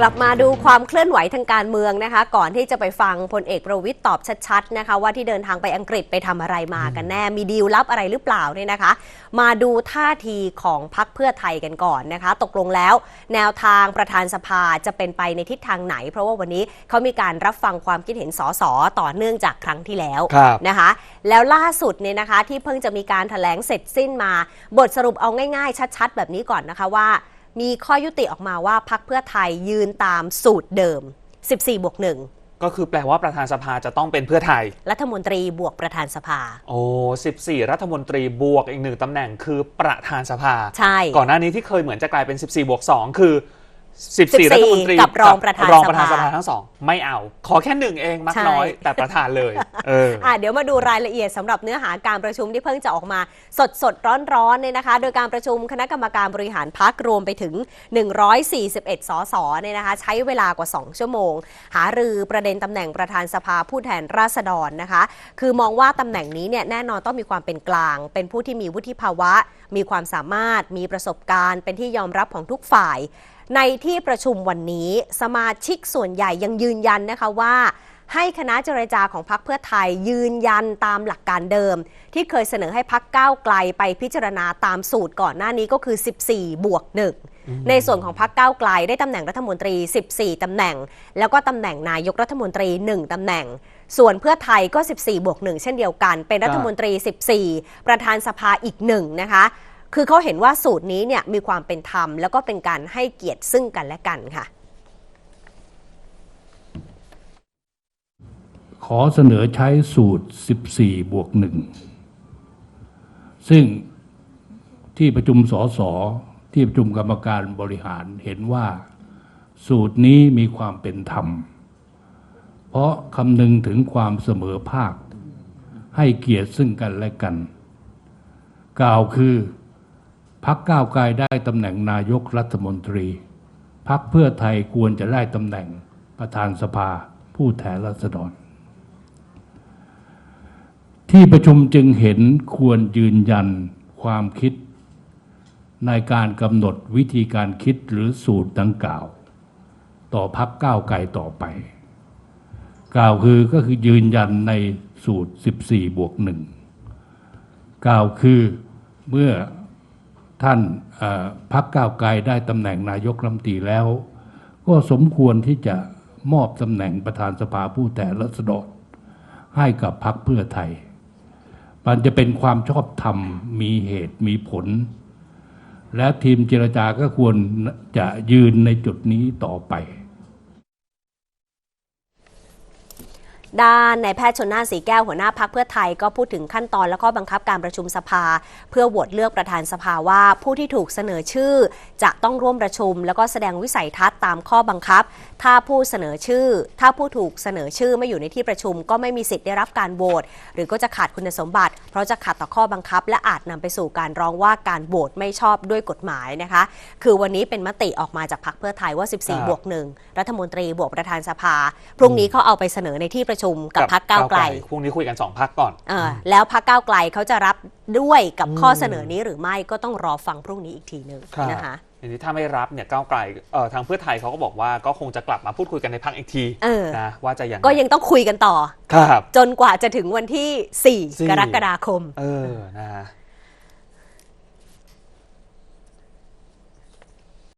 กลับมาดูความเคลื่อนไหวทางการเมืองนะคะ ก่อนที่จะไปฟังพลเอกประวิตยตอบชัดๆนะคะ ว่าที่เดินทางไปอังกฤษไปทำอะไรมากันแน่ มีดีลลับอะไรหรือเปล่าเนี่ยนะคะ มาดูท่าทีของพักเพื่อไทยกันก่อนนะคะ ตกลงแล้วแนวทางประธานสภาจะเป็นไปในทิศทางไหน เพราะว่าวันนี้เขามีการรับฟังความคิดเห็นสสต่อเนื่องจากครั้งที่แล้วครับนะคะ แล้วล่าสุดเนี่ยนะคะที่เพิ่งจะมีการถแถลงเสร็จสิ้นมา บทสรุปเอาง่ายๆ ชัด ๆ แบบนี้ก่อนนะคะว่า มีข้อยุติออกมาว่าพักเพื่อไทยยืนตามสูตรเดิม 14 บวกก็คือแปลว่าประธานสภาจะต้องเป็นเพื่อไทย1รัฐมนตรีบวกประธานสภา โอ้14 รัฐมนตรีบวกอีกหนึ่งตำแหน่งคือประธานสภา ใช่ ก่อนหน้านี้ที่เคยเหมือนจะกลายเป็น 14 บวก 2 คือ 14 14 รัฐมนตรีกับรองประธานรองประธานสสภาภาทั้งสองไม่เอา ขอแค่หนึ่งเองมักใช่น้อย แต่ประธานเลยเอออะเดี๋ยวมาดูรายละเอียดสำหรับเนื้อหาการประชุมที่เพิ่งจะออกมาสดสดร้อนร้อนๆเนี่ยนะคะ โดยการประชุมคณะกรรมการบริหารพักรวมไปถึง 141 สสเนี่ยนะคะ ใช้เวลากว่า 2 ชั่วโมง หารือประเด็นตำแหน่งประธานสภาผู้แทนราษฎรนะคะ คือมองว่าตำแหน่งนี้เนี่ยแน่นอนต้องมีความเป็นกลาง เป็นผู้ที่มีวุฒิภาวะ มีความสามารถมีประสบการณ์ เป็นที่ยอมรับของทุกฝ่ายในที่ประชุมวันนี้สมาชิกส่วนใหญ่ยังยืนยันนะคะว่าให้คณะเจรจาของพรรคเพื่อไทยยืนยันตามหลักการเดิม ที่เคยเสนอให้พรรคก้าวไกลไปพิจารณาตามสูตรก่อนหน้านี้ก็คือ 14 บวกหนึ่งในส่วนของพรรคก้าวไกลได้ตำแหน่งรัฐมนตรี 14 ตำแหน่ง แล้วก็ตำแหน่งนายกรัฐมนตรี 1 ตำแหน่ง ส่วนเพื่อไทยก็ 14 บวก1เช่นเดียวกัน เป็นรัฐมนตรี 14 ประธานสภาอีกหนึ่งนะคะ คือเขาเห็นว่าสูตรนี้เนี่ยมีความเป็นธรรม แล้วก็เป็นการให้เกียรติซึ่งกันและกันค่ะ ขอเสนอใช้สูตร 14 บวกหนึ่งซึ่งที่ประชุมสสที่ประชุมกรรมการบริหารเห็นว่าสูตรนี้มีความเป็นธรรม เพราะคำนึงถึงความเสมอภาค ให้เกียรติซึ่งกันและกัน กล่าวคือ พักก้าวไกลได้ตำแหน่งนายกรัฐมนตรี พักเพื่อไทยควรจะได้ตำแหน่งประธานสภาผู้แทนราษฎร ที่ประชุมจึงเห็นควรยืนยันความคิด ในการกำหนดวิธีการคิดหรือสูตรดังกล่าว ต่อพักก้าวไกลต่อไป กล่าวคือก็คือยืนยันในสูตร 14 บวกหนึ่งกล่าวคือเมื่อ ท่านพักก้าวไกลได้ตำแหน่งนายกรัฐมนตรีแล้ว ก็สมควรที่จะมอบตำแหน่งประธานสภาผู้แทนรัษฎรให้กับพักเพื่อไทย มันจะเป็นความชอบธรรมมีเหตุมีผล และทีมเจรจาก็ควรจะยืนในจุดนี้ต่อไป ด้านนายแพทย์ชนน่านสีแก้วหัวหน้าพักเพื่อไทยก็พูดถึงขั้นตอนและข้อบังคับการประชุมสภา เพื่อโหวตเลือกประธานสภาว่าผู้ที่ถูกเสนอชื่อ จะต้องร่วมประชุม แล้วก็แสดงวิสัยทัศน์ตามข้อบังคับ ถ้าผู้เสนอชื่อ ถ้าผู้ถูกเสนอชื่อไม่อยู่ในที่ประชุม ก็ไม่มีสิทธิ์ได้รับการโหวตหรือก็จะขาดคุณสมบัติ เพราะจะขัดต่อข้อบังคับ และอาจนำไปสู่การร้องว่าการโหวตไม่ชอบด้วยกฎหมายนะคะ คือวันนี้เป็นมติออกมาจากพักเพื่อไทยว่าครับ14 บวกหนึ่งรัฐมนตรีบวกประธานสภา พรุ่งนี้เขาเอาไปเสนอในที่ประชุมกับพักก้าวไกลพรุ่งนี้คุยกันสองพักก่อนเออแล้วพักก้าวไกลเขาจะรับด้วยกับข้อเสนอนี้หรือไม่ก็ต้องรอฟังพรุ่งนี้อีกทีหนึ่งครับนะคะทีนี้ถ้าไม่รับเนี่ยก้าวไกลเอ่อทางเพื่อไทยเขาก็บอกว่าก็คงจะกลับมาพูดคุยกันในพักอีกทีเออนะว่าจะยังไงก็ยังต้องคุยกันต่อครับจนกว่าจะถึงวันที่สี่4กรกฎาคม เออนะฮะ